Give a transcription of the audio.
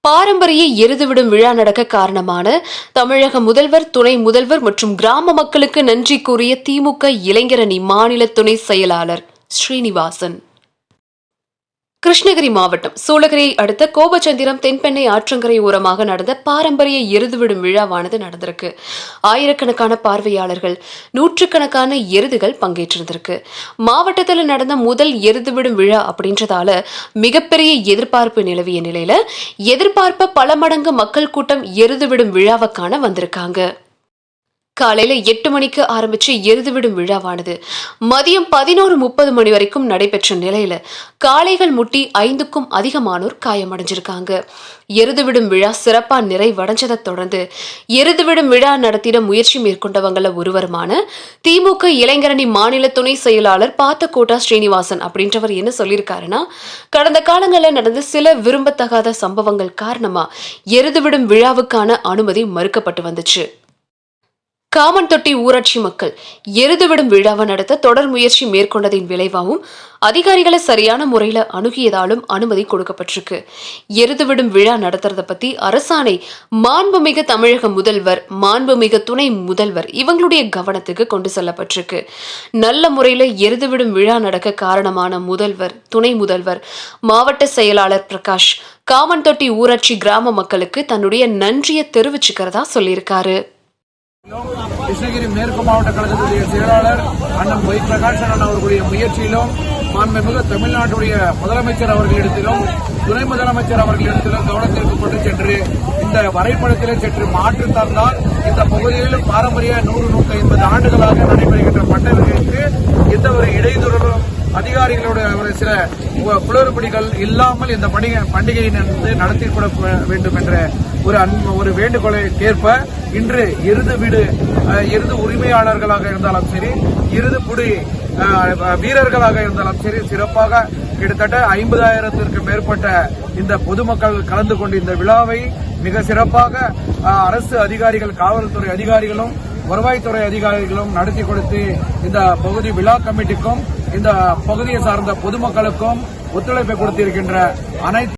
பாரம்பரிய எருதுவிடும் விழா நடக்க காரணமான தமிழக முதல்வர் துணை முதல்வர் மற்றும் கிராம மக்களுக்கு நன்றி கூறிய திமுக இளைஞரணி மாநில துணை செயலாளர் ஸ்ரீனிவாசன். கிருஷ்ணகிரி மாவட்டம் சூளகிரியை அடுத்த கோபச்சந்திரம் தென்பெண்ணை ஆற்றங்கரை ஓரமாக நடந்த பாரம்பரிய எருதுவிடும் விழாவானது நடந்திருக்கு. ஆயிரக்கணக்கான பார்வையாளர்கள் நூற்றுக்கணக்கான எருதுகள் பங்கேற்றிருந்திருக்கு. மாவட்டத்தில் நடந்த முதல் எருதுவிடும் விழா அப்படின்றதால மிகப்பெரிய எதிர்பார்ப்பு நிலவிய நிலையில எதிர்பார்ப்ப பல மடங்கு மக்கள் கூட்டம் எருதுவிடும் விழாவை காண வந்திருக்காங்க. காலையில எட்டு மணிக்கு ஆரம்பிச்சு எருதுவிடும் விழாவானது. மதியம் பதினோரு முப்பது மணி வரைக்கும் நடைபெற்ற நிலையில காளைகள் முட்டி ஐந்துக்கும் அதிகமானோர் காயமடைஞ்சிருக்காங்க. எருதுவிடும் விழா சிறப்பா நிறைவடைஞ்சதை தொடர்ந்து எருதுவிடும் விழா நடத்திட முயற்சி மேற்கொண்டவங்கள ஒருவருமான திமுக இளைஞரணி மாநில துணை செயலாளர் பாத்தக்கோட்டா ஸ்ரீனிவாசன் அப்படின்றவர் என்ன சொல்லியிருக்காருன்னா கடந்த காலங்களில் நடந்த சில விரும்பத்தகாத சம்பவங்கள் காரணமா எருதுவிடும் விழாவுக்கான அனுமதி மறுக்கப்பட்டு வந்துச்சு. காமன்தொட்டி ஊராட்சி மக்கள் எருதுவிடும் விழாவை நடத்த தொடர் முயற்சி மேற்கொண்டதின் விளைவாகவும் அதிகாரிகளை சரியான முறையில அணுகியதாலும் அனுமதி கொடுக்கப்பட்டிருக்கு. எருதுவிடும் விழா நடத்துறத பத்தி அரசாணை மாண்புமிகு தமிழக முதல்வர் மாண்புமிகு துணை முதல்வர் இவங்களுடைய கவனத்துக்கு கொண்டு செல்லப்பட்டிருக்கு. நல்ல முறையில எருதுவிடும் விழா நடக்க காரணமான முதல்வர் துணை முதல்வர் மாவட்ட செயலாளர் பிரகாஷ் காமன்தொட்டி ஊராட்சி கிராம மக்களுக்கு தன்னுடைய நன்றியை தெரிவிச்சுக்கிறதா சொல்லியிருக்காரு. கிருஷ்ணகிரி மேற்கு மாவட்ட கழகத்துடைய செயலாளர் அண்ணன் வை பிரகாஷ் அண்ணன் அவர்களுடைய முயற்சியிலும் மாண்புமிகு தமிழ்நாட்டுடைய முதலமைச்சர் அவர்களிடத்திலும் துணை முதலமைச்சர் அவர்களிடத்திலும் கவனத்திற்கு கொண்டு சென்று இந்த வரைபடத்திலே சற்று மாற்று தந்தால் இந்த பகுதியில் பாரம்பரிய நூறு நூற்றி ஐம்பது ஆண்டுகளாக நடைபெறுகின்ற பண்டங்களுக்கு எந்த ஒரு இடையூறும் அதிகாரிகளுடைய ஒரு சில குளறுபடிகள் இல்லாமல் இந்த பண்டிகை பண்டிகையை வந்து நடத்தி கொடுக்க வேண்டும் என்ற ஒரு ஒரு வேண்டுகோளை இன்று எருது வீடு அஹ், உரிமையாளர்களாக இருந்தாலும் சரி எருது புடி வீரர்களாக இருந்தாலும் சரி சிறப்பாக கிட்டத்தட்ட ஐம்பதாயிரத்திற்கு மேற்பட்ட இந்த பொதுமக்கள் கலந்து கொண்டு இந்த விழாவை மிக சிறப்பாக அரசு அதிகாரிகள் காவல்துறை அதிகாரிகளும் வருவாய்த்துறை அதிகாரிகளும் நடத்தி கொடுத்து இந்த பகுதி விழா கமிட்டிக்கும் இந்த பகுதியை சார்ந்த பொதுமக்களுக்கும் ஒத்துழைப்பை கொடுத்திருக்கின்ற அனைத்து